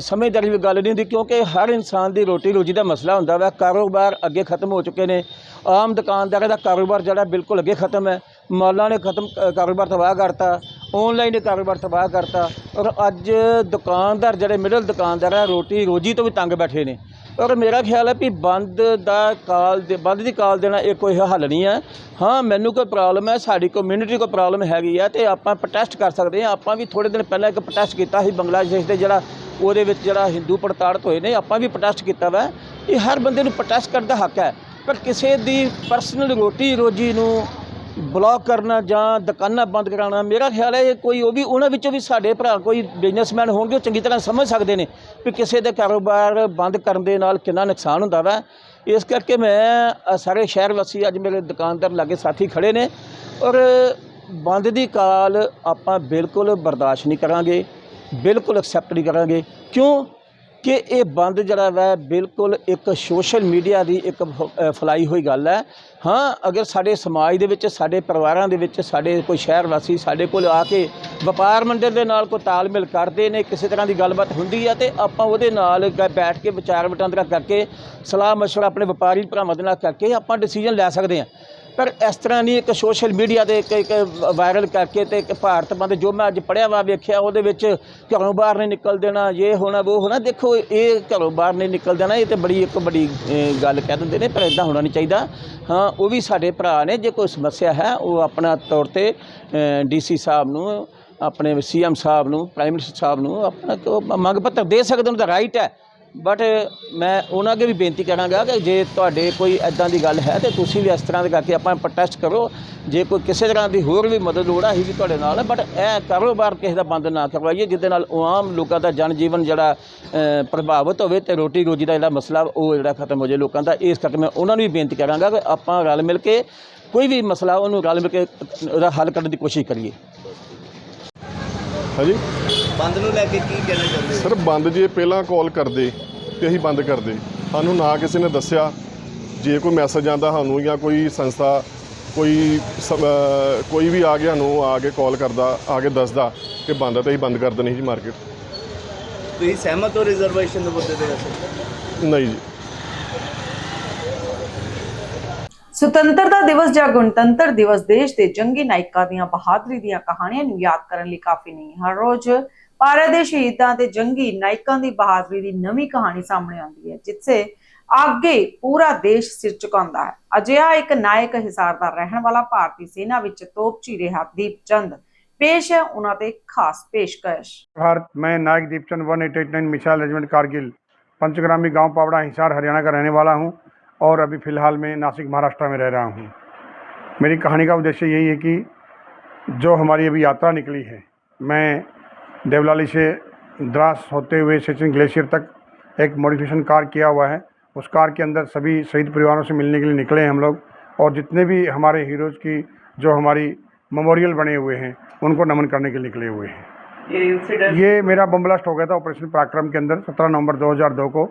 ਸਮਝਦਾਰੀ ਦੀ ਗੱਲ ਨਹੀਂ ਹੁੰਦੀ, ਕਿਉਂਕਿ ਹਰ ਇਨਸਾਨ ਦੀ ਰੋਟੀ ਰੋਜੀ ਦਾ ਮਸਲਾ ਹੁੰਦਾ ਵਾ। ਕਾਰੋਬਾਰ ਅੱਗੇ ਖਤਮ ਹੋ ਚੁੱਕੇ ਨੇ। ਆਮ ਦੁਕਾਨਦਾਰਾਂ ਦਾ ਕਾਰੋਬਾਰ ਜਿਹੜਾ ਬਿਲਕੁਲ ਅੱਗੇ ਖਤਮ ਹੈ। ਮਾਲਾਂ ਨੇ ਖਤਮ ਕਾਰੋਬਾਰ ਤਬਾਹ ਕਰਤਾ। ਆਨਲਾਈਨ ਨੇ ਕਾਰੋਬਾਰ ਤਬਾਹ ਕਰਤਾ। ਔਰ ਅੱਜ ਦੁਕਾਨਦਾਰ ਜਿਹੜੇ ਮਿਡਲ ਦੁਕਾਨਦਾਰ ਆ, ਰੋਟੀ ਰੋਜੀ ਤੋਂ ਵੀ ਤੰਗ ਬੈਠੇ ਨੇ। ਔਰ ਮੇਰਾ ਖਿਆਲ ਹੈ ਵੀ ਬੰਦ ਦਾ ਕਾਲ ਦੇ, ਬੰਦ ਦੀ ਕਾਲ ਦੇਣਾ ਇਹ ਕੋਈ ਹੱਲ ਨਹੀਂ ਹੈ। ਹਾਂ, ਮੈਨੂੰ ਕੋਈ ਪ੍ਰੋਬਲਮ ਹੈ, ਸਾਡੀ ਕਮਿਊਨਿਟੀ ਕੋਈ ਪ੍ਰੋਬਲਮ ਹੈਗੀ ਆ ਤੇ ਆਪਾਂ ਪ੍ਰੋਟੈਸਟ ਕਰ ਸਕਦੇ ਹਾਂ। ਆਪਾਂ ਵੀ ਥੋੜੇ ਦਿਨ ਪਹਿਲਾਂ ਇੱਕ ਪ੍ਰੋਟੈਸਟ ਕੀਤਾ ਸੀ ਬੰਗਲਾਦੇਸ਼ ਦੇ ਜਿਹੜਾ, ਉਹਦੇ ਵਿੱਚ ਜਿਹੜਾ ਹਿੰਦੂ ਪ੍ਰਤਾੜਿਤ ਹੋਏ ਨੇ, ਆਪਾਂ ਵੀ ਪ੍ਰੋਟੈਸਟ ਕੀਤਾ ਵਾ। ਇਹ ਹਰ ਬੰਦੇ ਨੂੰ ਪ੍ਰੋਟੈਸਟ ਕਰਨ ਦਾ ਹੱਕ ਹੈ। ਪਰ ਕਿਸੇ ਦੀ ਪਰਸਨਲ ਰੋਟੀ ਰੋਜੀ ਨੂੰ ਬਲੌਕ ਕਰਨਾ ਜਾਂ ਦੁਕਾਨਾਂ ਬੰਦ ਕਰਾਉਣਾ, ਮੇਰਾ ਖਿਆਲ ਹੈ ਇਹ ਕੋਈ ਉਹ ਵੀ, ਉਹਨਾਂ ਵਿੱਚੋਂ ਵੀ ਸਾਡੇ ਭਰਾ ਕੋਈ ਬਿਜ਼ਨਸਮੈਨ ਹੋਣਗੇ, ਉਹ ਚੰਗੀ ਤਰ੍ਹਾਂ ਸਮਝ ਸਕਦੇ ਨੇ ਵੀ ਕਿਸੇ ਦੇ ਕਾਰੋਬਾਰ ਬੰਦ ਕਰਨ ਦੇ ਨਾਲ ਕਿੰਨਾ ਨੁਕਸਾਨ ਹੁੰਦਾ ਵਾ। ਇਸ ਕਰਕੇ ਮੈਂ ਸਾਰੇ ਸ਼ਹਿਰ ਵਾਸੀ ਅੱਜ ਮੇਰੇ ਦੁਕਾਨਦਾਰ ਲਾਗੇ ਸਾਥੀ ਖੜੇ ਨੇ ਔਰ ਬੰਦ ਦੀ ਕਾਲ ਆਪਾਂ ਬਿਲਕੁਲ ਬਰਦਾਸ਼ਤ ਨਹੀਂ ਕਰਾਂਗੇ, ਬਿਲਕੁਲ ਐਕਸੈਪਟ ਨਹੀਂ ਕਰਾਂਗੇ। ਕਿਉਂ? ਕਿ ਇਹ ਬੰਦ ਜਿਹੜਾ ਵੈ, ਬਿਲਕੁਲ ਇੱਕ ਸੋਸ਼ਲ ਮੀਡੀਆ ਦੀ ਇੱਕ ਫਲਾਈ ਹੋਈ ਗੱਲ ਹੈ। ਹਾਂ, ਅਗਰ ਸਾਡੇ ਸਮਾਜ ਦੇ ਵਿੱਚ, ਸਾਡੇ ਪਰਿਵਾਰਾਂ ਦੇ ਵਿੱਚ, ਸਾਡੇ ਕੋਈ ਸ਼ਹਿਰ ਵਾਸੀ ਸਾਡੇ ਕੋਲ ਆ ਕੇ ਵਪਾਰ ਮੰਡਲ ਦੇ ਨਾਲ ਕੋਈ ਤਾਲਮੇਲ ਕਰਦੇ ਨੇ, ਕਿਸੇ ਤਰ੍ਹਾਂ ਦੀ ਗੱਲਬਾਤ ਹੁੰਦੀ ਆ ਤੇ ਆਪਾਂ ਉਹਦੇ ਨਾਲ ਬੈਠ ਕੇ ਵਿਚਾਰ ਵਟਾਂਦਰਾ ਕਰਕੇ ਸਲਾਹ ਮਸ਼ਵਰਾ ਆਪਣੇ ਵਪਾਰੀ ਭਰਾਵਾਂ ਦੇ ਨਾਲ ਕਰਕੇ ਆਪਾਂ ਡਿਸੀਜਨ ਲੈ ਸਕਦੇ ਹਾਂ। ਪਰ ਇਸ ਤਰ੍ਹਾਂ ਨਹੀਂ, ਇੱਕ ਸੋਸ਼ਲ ਮੀਡੀਆ ਤੇ ਇੱਕ ਇੱਕ ਵਾਇਰਲ ਕਰਕੇ ਤੇ ਇੱਕ ਭਾਰਤ ਬੰਦ ਜੋ ਮੈਂ ਅੱਜ ਪੜਿਆ ਵਾ, ਵੇਖਿਆ, ਉਹਦੇ ਵਿੱਚ ਘਰੋਂ ਬਾਹਰ ਨਹੀਂ ਨਿਕਲ ਦੇਣਾ, ਇਹ ਹੋਣਾ, ਉਹ ਹੋਣਾ, ਦੇਖੋ, ਇਹ ਘਰੋਂ ਬਾਹਰ ਨਹੀਂ ਨਿਕਲ ਦੇਣਾ, ਇਹ ਤੇ ਬੜੀ ਇੱਕ ਬੜੀ ਗੱਲ ਕਹਿ ਦਿੰਦੇ ਨੇ, ਪਰ ਇਦਾਂ ਹੋਣਾ ਨਹੀਂ ਚਾਹੀਦਾ। ਹਾਂ, ਉਹ ਵੀ ਸਾਡੇ ਭਰਾ ਨੇ, ਜੇ ਕੋਈ ਸਮੱਸਿਆ ਹੈ, ਉਹ ਆਪਣਾ ਤੌਰ ਤੇ ਡੀਸੀ ਸਾਹਿਬ ਨੂੰ, ਆਪਣੇ ਸੀਐਮ ਸਾਹਿਬ ਨੂੰ ਪ੍ਰਾਈਮ ਮਿਨਿਸਟਰ ਸਾਹਿਬ ਨੂੰ, ਆਪਣਾ ਮੰਗ ਪੱਤਰ ਦੇ ਸਕਦੇ ਉਹਨਾਂ ਦਾ ਰਾਈਟ ਹੈ। ਬਟ ਮੈਂ ਉਹਨਾਂ ਅੱਗੇ ਵੀ ਬੇਨਤੀ ਕਰਾਂਗਾ ਕਿ ਜੇ ਤੁਹਾਡੇ ਕੋਈ ਐਦਾਂ ਦੀ ਗੱਲ ਹੈ ਤੇ ਤੁਸੀਂ ਵੀ ਇਸ ਤਰ੍ਹਾਂ ਦੇ ਕਰਕੇ ਆਪਾਂ ਪ੍ਰੋਟੈਸਟ ਕਰੋ। ਜੇ ਕੋਈ ਕਿਸੇ ਤਰ੍ਹਾਂ ਦੀ ਹੋਰ ਵੀ ਮਦਦ ਲੋੜ ਆਹੀ ਵੀ ਤੁਹਾਡੇ ਨਾਲ ਬਟ ਇਹ ਕਾਰੋਬਾਰ ਕਿਸੇ ਦਾ ਬੰਦ ਨਾ ਕਰਵਾਈਏ, ਜਿਹਦੇ ਨਾਲ ਉਹ ਆਮ ਲੋਕਾਂ ਦਾ ਜਨ ਜੀਵਨ ਜਿਹੜਾ ਪ੍ਰਭਾਵਿਤ ਹੋਵੇ ਤੇ ਰੋਟੀ ਰੋਜੀ ਦਾ ਜਿਹੜਾ ਮਸਲਾ ਉਹ ਜਿਹੜਾ ਖਤਮ ਹੋ ਜਾਏ ਲੋਕਾਂ ਦਾ। ਇਸ ਕਰਕੇ ਮੈਂ ਉਹਨਾਂ ਨੂੰ ਵੀ ਬੇਨਤੀ ਕਰਾਂਗਾ ਕਿ ਆਪਾਂ ਰਲ ਮਿਲ ਕੇ ਕੋਈ ਵੀ ਮਸਲਾ, ਉਹਨੂੰ ਰਲ ਮਿਲ ਕੇ ਉਹਦਾ ਹੱਲ ਕਰਨ ਦੀ ਕੋਸ਼ਿਸ਼ ਕਰੀਏ। ਹਾਂਜੀ। ਬੰਦ ਨੂੰ ਲੈ ਕੇ ਕੀ ਕਹਿਣਾ ਚਾਹੁੰਦੇ ਹੋ? ਸਰ ਬੰਦ ਜੇ ਪਹਿਲਾਂ ਕਾਲ ਕਰਦੇ ਤੇ ਅਸੀਂ ਬੰਦ ਕਰਦੇ। ਸਾਨੂੰ ਨਾ ਕਿਸੇ ਨੇ ਦੱਸਿਆ। ਜੇ ਕੋਈ ਮੈਸੇਜ ਆਂਦਾ ਸਾਨੂੰ ਜਾਂ ਕੋਈ ਸੰਸਥਾ ਕੋਈ ਸਮ- ਅਹ ਕੋਈ ਵੀ ਆ ਗਿਆ ਨੂੰ ਆ ਕੇ ਕਾਲ ਕਰਦਾ ਆ ਕੇ ਦੱਸਦਾ ਕਿ ਬੰਦ ਹੈ ਤੇ ਅਸੀਂ ਬੰਦ ਕਰ ਦੇਣੀ ਜੀ ਮਾਰਕੀਟ ਤੁਸੀਂ ਸਹਿਮਤ ਹੋ ਰਿਜ਼ਰਵੇਸ਼ਨ ਦੇ ਮੁੱਦੇ ਤੇ ਵੈਸੇ? ਨਹੀਂ ਜੀ। ਸੁਤੰਤਰਤਾ ਦਿਵਸ ਜਾਂ ਗਣਤੰਤਰ ਦਿਵਸ ਦੇਸ਼ ਦੇ ਜੰਗੀ ਨਾਇਕਾਂ ਦੀਆਂ ਬਹਾਦਰੀ ਦੀਆਂ ਕਹਾਣੀਆਂ ਨੂੰ ਯਾਦ ਕਰਨ ਲਈ ਕਾਫੀ ਨਹੀਂ। ਹਰ ਰੋਜ਼ ਭਾਰਤ ਦੇ ਸ਼ਹੀਦਾਂ ਤੇ ਜੰਗੀ ਨਾਇਕਾਂ ਦੀ ਬਹਾਦਰੀ ਦੀ ਨਵੀਂ ਕਹਾਣੀ ਸਾਹਮਣੇ ਆਉਂਦੀ ਹੈ ਜਿੱਥੇ ਅੱਗੇ ਪੂਰਾ ਦੇਸ਼ ਸਿਰ ਝੁਕਾਉਂਦਾ ਹੈ ਅਜਿਹਾ ਇੱਕ ਨਾਇਕ ਹਿਸਾਰ ਦਾ ਰਹਿਣ ਵਾਲਾ ਭਾਰਤੀ ਸੈਨਾ ਵਿੱਚ ਤੋਪਚੀ ਰਿਹਾ ਦੀਪ ਚੰਦ ਪੇਸ਼ ਹੈ ਉਹਨਾਂ ਤੇ ਖਾਸ ਪੇਸ਼ਕਸ਼ भारत मैं Naik Deepchand one eight eight nine missile regiment Kargil Panchgrami गांव पावड़ा हिसार हरियाणा का रहने वाला हूं और अभी फ़िलहाल मैं नासिक महाराष्ट्र में रह रहा हूं मेरी कहानी का उद्देश्य यही है कि जो हमारी अभी यात्रा निकली है मैं देवलाली से द्रास होते हुए सचिन ग्लेशियर तक एक मॉडिफिकेशन कार किया हुआ है। उस कार के अंदर सभी शहीद परिवारों से मिलने के लिए निकले हैं हम लोग और जितने भी हमारे हीरोज़ की जो हमारी मेमोरियल बने हुए हैं उनको नमन करने के लिए निकले हुए हैं। ये ये मेरा बम ब्लास्ट हो गया था ऑपरेशन पराक्रम के अंदर 17 नवंबर 2002 को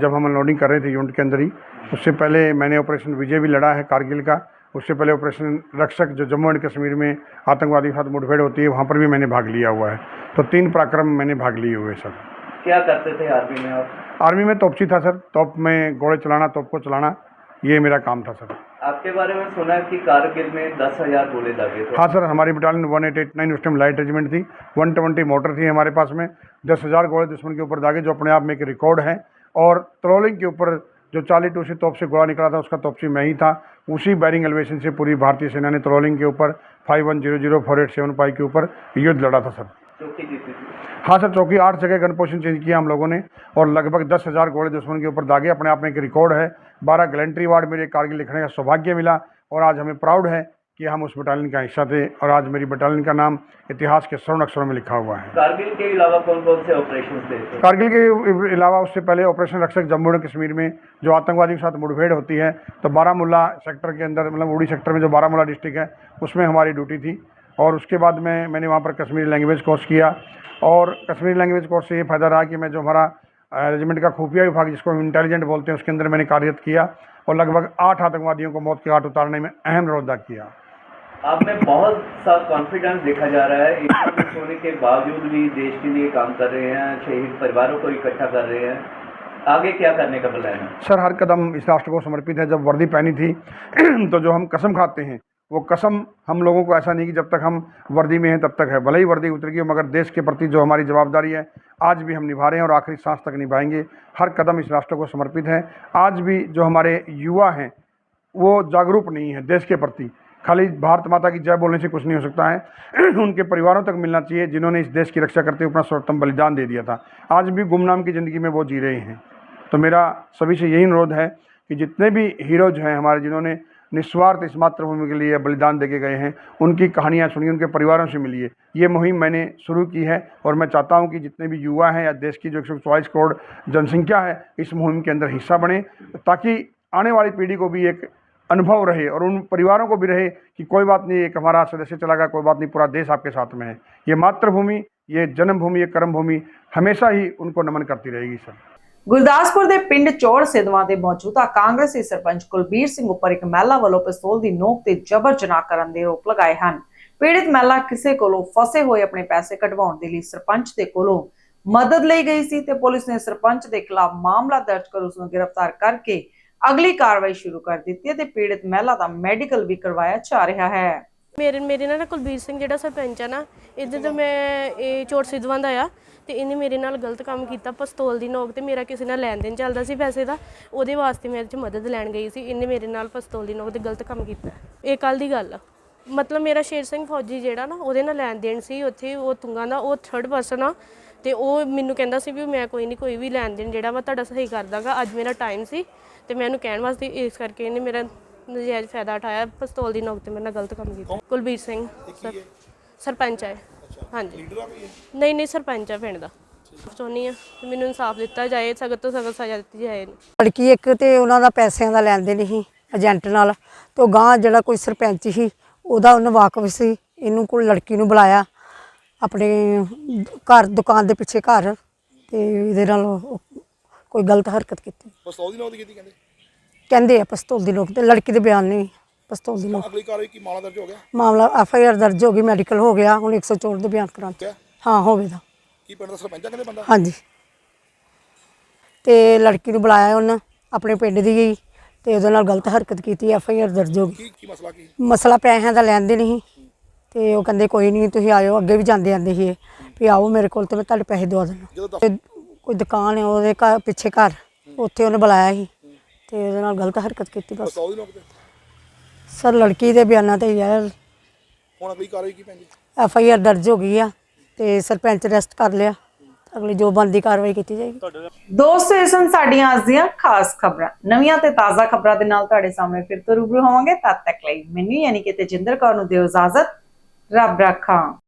जब हम अनलोडिंग कर रहे थे यूनिट के अंदर ही। उससे पहले मैंने ऑपरेशन विजय भी लड़ा है कारगिल का। उससे पहले ऑपरेशन रक्षक जो जम्मू एंड कश्मीर में आतंकवादी के साथ मुठभेड़ होती है वहाँ पर भी मैंने भाग लिया हुआ है। तो तीन पराक्रम मैंने भाग लिए हुए सर। क्या करते थे आर्मी में आप? आर्मी में तोपची था सर। तोप में घोड़े चलाना तोप को चलाना ये मेरा काम था सर। आपके बारे में सुना है कि कारगिल में दस हज़ार गोले दागे थे। हाँ सर हमारी battalion one eight eight nine उस टाइम लाइट रेजिमेंट थी। वन ट्वेंटी मोटर थी हमारे पास में। दस हज़ार घोड़े दुश्मन के ऊपर दागे जो अपने आप में एक रिकॉर्ड है। और ट्रोलिंग के ऊपर जो चाली टूसी तोप से गोला निकला था उसका तोपसी मैं ही था। उसी बैरिंग एलिवेशन से पूरी भारतीय सेना ने ट्रोलिंग के ऊपर five one zero zero four eight seven five के ऊपर युद्ध लड़ा था सर। चौकी जीती थी। हाँ सर चौकी आठ जगह गन पोजिशन चेंज किया हम लोगों ने और लगभग दस हज़ार घोड़े दुश्मन के ऊपर दागे अपने आप में एक रिकॉर्ड है। बारह गैलेंट्री वार्ड मेरे कारगिल लिखने का सौभाग्य मिला और आज हमें प्राउड है। कि हम उस बटालियन का हिस्सा थे और आज मेरी बटालियन का नाम इतिहास के स्वर्ण अक्षरों में लिखा हुआ है। कारगिल के अलावा कौन कौन से ऑपरेशन थे? कारगिल के अलावा उससे पहले ऑपरेशन रक्षक जम्मू एंड कश्मीर में जो आतंकवादियों के साथ मुठभेड़ होती है तो बारामूला सेक्टर के अंदर मतलब उड़ी सेक्टर में जो बारामूला डिस्ट्रिक्ट है उसमें हमारी ड्यूटी थी। और उसके बाद में मैंने वहाँ पर कश्मीरी लैंग्वेज कोर्स किया। और कश्मीरी लैंग्वेज कोर्स से ये फ़ायदा रहा कि मैं जो हमारा रेजिमेंट का खुफिया विभाग जिसको हम इंटेलिजेंट बोलते हैं उसके अंदर मैंने कार्यरत किया और लगभग आठ आतंकवादियों को मौत के घाट उतारने में अहम रोल अदा किया। आप में बहुत सा कॉन्फिडेंस देखा जा रहा है। इतना होने के बावजूद भी देश के लिए काम कर रहे हैं, शहीद परिवारों को इकट्ठा कर रहे हैं। आगे क्या करने का प्लान है? सर, हर कदम इस राष्ट्र को समर्पित है। जब वर्दी पहनी थी तो जो हम कसम खाते हैं, वो कसम हम लोगों को ऐसा नहीं कि जब तक हम वर्दी में हैं, तब तक है। भले ही वर्दी उतर उतरेगी, मगर देश के प्रति जो हमारी जवाबदारी है, आज भी हम निभा रहे हैं और आखिरी सांस तक निभाएँगे। हर कदम इस राष्ट्र को समर्पित है। आज भी जो हमारे युवा हैं, वो जागरूक नहीं है देश के प्रति। खाली भारत माता की जय बोलने से कुछ नहीं हो सकता है। उनके परिवारों तक मिलना चाहिए, जिन्होंने इस देश की रक्षा करते हुए अपना सर्वोत्तम बलिदान दे दिया था। आज भी गुमनाम की ज़िंदगी में वो जी रहे हैं। तो मेरा सभी से यही अनुरोध है कि जितने भी हीरोज हैं हमारे, जिन्होंने निस्वार्थ इस मातृभूमि के लिए बलिदान देके गए हैं, उनकी कहानियाँ सुनिए, उनके परिवारों से मिलिए। ये मुहिम मैंने शुरू की है और मैं चाहता हूँ कि जितने भी युवा हैं या देश की जो एक सौ चौवालीस करोड़ जनसंख्या है, इस मुहिम के अंदर हिस्सा बने, ताकि आने वाली पीढ़ी को भी एक अनुभव रहे और उन परिवारों को भी रहे कि कोई बात नहीं एक हमारा सदस्य चला गया कोई बात नहीं पूरा देश आपके साथ में है ये मातृभूमि ये जन्मभूमि ये कर्मभूमि हमेशा ही उनको नमन करती रहेगी सर ਗੁਰਦਾਸਪੁਰ ਦੇ ਪਿੰਡ ਚੌੜ ਸਿਧਵਾਂ ਦੇ ਮੌਜੂਦਾ ਕਾਂਗਰਸੀ ਸਰਪੰਚ ਕੁਲਬੀਰ ਸਿੰਘ ਉੱਪਰ ਇੱਕ ਮਹਿਲਾ ਵੱਲੋਂ ਪਿਸਤੌਲ ਦੀ ਨੋਕ ਤੇ ਜ਼ਬਰ ਜਨਾਹ ਕਰਨ ਦੇ ਆਰੋਪ ਲਗਾਏ ਹਨ ਪੀੜਿਤ ਮਹਿਲਾ ਕਿਸੇ ਕੋਲੋਂ ਫਸੇ ਹੋਏ ਆਪਣੇ ਪੈਸੇ ਕਢਵਾਉਣ ਦੇ ਲਈ ਸਰਪੰਚ ਦੇ ਕੋਲੋਂ ਮਦਦ ਲਈ ਗਈ ਸੀ ਤੇ ਪੁਲਿਸ ਨੇ ਸਰਪੰਚ ਦੇ ਖਿਲਾਫ ਮਾਮਲਾ ਦਰਜ ਕਰ ਉਸ ਨੂੰ ਗ੍ਰਿਫਤਾਰ ਕਰਕੇ ਅਗਲੀ ਕਾਰਵਾਈ ਸ਼ੁਰੂ ਕਰ ਦਿੱਤੀ ਹੈ ਤੇ ਪੀੜਿਤ ਮਹਿਲਾ ਦਾ ਮੈਡੀਕਲ ਵੀ ਕਰਵਾਇਆ ਜਾ ਰਿਹਾ ਹੈ। ਮੇਰੇ ਮੇਰੇ ਨਾਲ ਕੁਲਬੀਰ ਸਿੰਘ ਜਿਹੜਾ ਸਰਪੰਚ ਆ ਨਾ, ਇਹਦੇ ਤੋਂ ਮੈਂ ਇਹ ਚੋਟ ਸਿੱਧਵਾਂ ਦਾ ਆ ਤੇ ਇਹਨੇ ਮੇਰੇ ਨਾਲ ਗਲਤ ਕੰਮ ਕੀਤਾ, ਪਿਸਤੌਲ ਦੀ ਨੋਕ ਤੇ ਮੇਰਾ ਕਿਸੇ ਨਾਲ ਲੈਣ ਦੇਣ ਚੱਲਦਾ ਸੀ ਪੈਸੇ ਦਾ, ਉਹਦੇ ਵਾਸਤੇ ਮੈਂ ਇਹਦੇ ਚ ਮਦਦ ਲੈਣ ਗਈ ਸੀ, ਇਹਨੇ ਮੇਰੇ ਨਾਲ ਪਿਸਤੌਲ ਦੀ ਨੋਕ ਤੇ ਗਲਤ ਕੰਮ ਕੀਤਾ। ਇਹ ਕੱਲ ਦੀ ਗੱਲ ਆ। ਮਤਲਬ ਮੇਰਾ ਸ਼ੇਰ ਸਿੰਘ ਫੌਜੀ ਜਿਹੜਾ ਨਾ, ਉਹਦੇ ਨਾਲ ਲੈਣ ਦੇਣ ਸੀ, ਉੱਥੇ ਉਹ ਤੁੰਗਾ ਦਾ, ਉਹ ਥਰਡ ਪਰਸਨ ਆ ਤੇ ਉਹ ਮੈਨੂੰ ਕਹਿੰਦਾ ਸੀ ਵੀ ਮੈਂ ਕੋਈ ਨਹੀਂ ਕੋਈ ਵੀ ਲੈਣ ਦੇਣ ਜਿਹੜਾ ਵਾ ਤੁਹਾਡਾ ਸਹੀ ਕਰ ਦਾਂਗਾ। ਅੱਜ ਮੇਰਾ ਟਾਈਮ ਸੀ ਤੇ ਮੈਂ ਉਹਨੂੰ ਕਹਿਣ ਵਾਸਤੇ ਇਸ ਕਰਕੇ ਇਹਨੇ ਮੇਰਾ ਨਜਾਇਜ਼ ਫਾਇਦਾ ਉਠਾਇਆ। ਪਿਸਤੌਲ ਦੀ ਨੋਕ ਤੇ ਮੇਰੇ ਨਾਲ ਗਲਤ ਕੰਮ ਕੀਤਾ। ਕੁਲਬੀਰ ਸਿੰਘ ਸਰ- ਸਰਪੰਚ ਹੈ। ਹਾਂਜੀ। ਨਹੀਂ ਨਹੀਂ ਸਰਪੰਚ ਆ ਪਿੰਡ ਦਾ। ਚਾਹੁੰਦੀ ਆ ਕਿ ਮੈਨੂੰ ਇਨਸਾਫ ਦਿੱਤਾ ਜਾਏ ਸਖਤ ਤੋਂ ਸਖਤ ਸਜ਼ਾ ਦਿੱਤੀ ਜਾਏ। ਇਹਨੂੰ। ਲੜਕੀ ਇੱਕ ਤੇ ਉਹਨਾਂ ਦਾ ਪੈਸਿਆਂ ਦਾ ਲੈਣ ਦੇਣ ਸੀ ਏਜੰਟ ਨਾਲ। ਤੇ ਉਹ ਗਾਂ ਜਿਹੜਾ ਕੋਈ ਸਰਪੰਚ ਸੀ ਉਹਦਾ ਉਹਨੂੰ ਵਾਕਫ ਸੀ ਇਹਨੂੰ ਕੋਲ ਲੜਕੀ ਨੂੰ ਬੁਲਾਇਆ। ਆਪਣੇ ਘਰ ਦੁਕਾਨ ਦੇ ਪਿੱਛੇ ਘਰ ਤੇ ਇਹਦੇ ਨਾਲ ਉਹ ਕੋਈ ਗਲਤ ਹਰਕਤ ਕੀਤੀ। ਪਿਸਤੌਲ ਦੀ ਦੀ ਕੀਤੀ ਕਹਿੰਦੇ? ਕਹਿੰਦੇ ਆ ਪਿਸਤੌਲ ਦੀ ਲੋਕ ਤੇ ਲੜਕੀ ਦੇ ਬਿਆਨ ਨਹੀਂ ਪਿਸਤੌਲ ਦੀ ਲੋਕ ਅਗਲੀ ਕਾਰਵਾਈ ਕੀ ਮਾਮਲਾ ਦਰਜ ਹੋ ਗਿਆ? ਮਾਮਲਾ ਐਫ ਆਈ ਆਰ ਦਰਜ ਹੋ ਗਈ ਮੈਡੀਕਲ ਹੋ ਗਿਆ ਹੁਣ 104 ਦੇ ਬਿਆਨ ਕਰਾਂ। ਕਿਆ? ਹਾਂ। ਹੋਵੇਗਾ ਕੀ ਪਿੰਡ ਦਾ ਸਰਪੰਚ ਆ ਕਹਿੰਦੇ ਬੰਦਾ? ਹਾਂਜੀ। ਤੇ ਲੜਕੀ ਨੂੰ ਬੁਲਾਇਆ ਉਹਨਾਂ ਆਪਣੇ ਪਿੰਡ ਦੀ ਗਈ ਤੇ ਉਹਦੇ ਨਾਲ ਗਲਤ ਹਰਕਤ ਕੀਤੀ ਐਫ ਆਈ ਆਰ ਦਰਜ ਹੋ ਗਈ। ਕੀ ਕੀ ਮਸਲਾ ਕੀ? ਮਸਲਾ ਪੈਸਿਆਂ ਦਾ ਲੈਂਦੇ ਨਹੀਂ ਤੇ ਉਹ ਕਹਿੰਦੇ ਕੋਈ ਨਹੀਂ ਤੁਸੀਂ ਆਇਓ ਅੱਗੇ ਵੀ ਜਾਂਦੇ ਆਂਦੇ ਸੀ ਇਹ, ਵੀ ਆਓ ਮੇਰੇ ਕੋਲ ਤੇ ਮੈਂ ਤੁਹਾਡੇ ਪੈਸੇ ਦਵਾ ਤੇ ਕੋਈ ਦੁਕਾਨ ਹੈ ਉਹਦੇ ਘਰ ਪਿੱਛੇ ਘਰ ਉੱਥੇ ਉਹਨੇ ਬੁਲਾਇਆ ਸੀ ਤੇ ਉਹਦੇ ਨਾਲ ਗਲਤ ਹਰਕਤ ਕੀਤੀ ਬਸ। ਸਰ ਲੜਕੀ ਦੇ ਬਿਆਨਾਂ ਤੇ ਯਾਰ ਹੁਣ ਅਗਲੀ ਕਾਰਵਾਈ ਕੀ ਪੈਂਦੀ? ਐਫ ਆਈ ਆਰ ਦਰਜ ਹੋ ਗਈ ਆ ਤੇ ਸਰਪੰਚ ਅਰੈਸਟ ਕਰ ਲਿਆ। ਅਗਲੀ ਜੋ ਬਣਦੀ ਕਾਰਵਾਈ ਕੀਤੀ ਜਾਏਗੀ। ਦੋਸਤੋ ਇਹ ਸਨ ਸਾਡੀਆਂ ਅੱਜ ਦੀਆਂ ਖਾਸ ਖਬਰਾਂ। ਨਵੀਆਂ ਤੇ ਤਾਜ਼ਾ ਖਬਰਾਂ ਦੇ ਨਾਲ ਤੁਹਾਡੇ ਸਾਹਮਣੇ ਫਿਰ ਤੋਂ ਰੂਬਰੂ ਹੋਵਾਂਗੇ। ਤਦ ਤੱਕ ਲਈ ਮੈਨੂੰ ਯਾਨੀ ਕਿ ਤੇਜਿੰਦਰ ਕੌਰ ਨੂੰ ਦਿਓ ਇਜਾਜ਼ਤ। Rabrakan